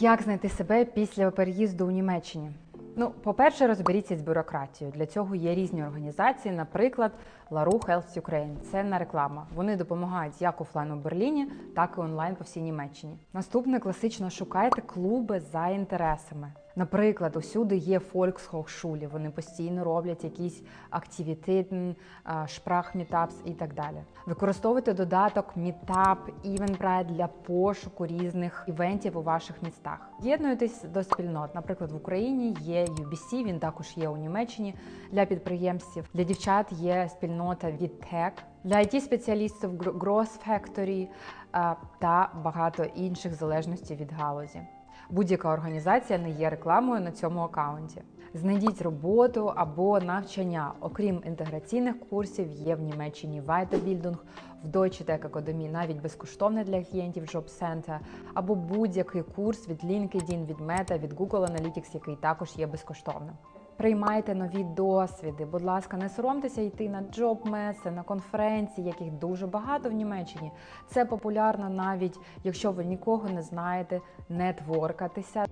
Як знайти себе після переїзду у Німеччині? Ну, по-перше, розберіться з бюрократією. Для цього є різні організації, наприклад, LaRue Health Ukraine. Це не реклама. Вони допомагають як офлайн у Берліні, так і онлайн по всій Німеччині. Наступне класично шукайте клуби за інтересами. Наприклад, усюди є Volkshochschule, Вони постійно роблять якісь активітети, шпрах мітапс і так далі. Використовуйте додаток Meetup, Eventbrite для пошуку різних івентів у ваших містах. Єднуйтесь до спільнот. Наприклад, в Україні є UBC, він також є у Німеччині для підприємців. Для дівчат є спільнота від Tech, для it спеціалістів Growth Factory та багато інших залежностей від галузі. Будь-яка організація не є рекламою на цьому акаунті. Знайдіть роботу або навчання. Окрім інтеграційних курсів, є в Німеччині Weiterbildung, в Deutsche Tech Academy навіть безкоштовне для клієнтів Job Center, або будь-який курс від LinkedIn, від Meta, від Google Analytics, який також є безкоштовним. Приймайте нові досвіди. Будь ласка, не соромтеся йти на джоб-меси, на конференції, яких дуже багато в Німеччині. Це популярно навіть якщо ви нікого не знаєте, нетворкатися.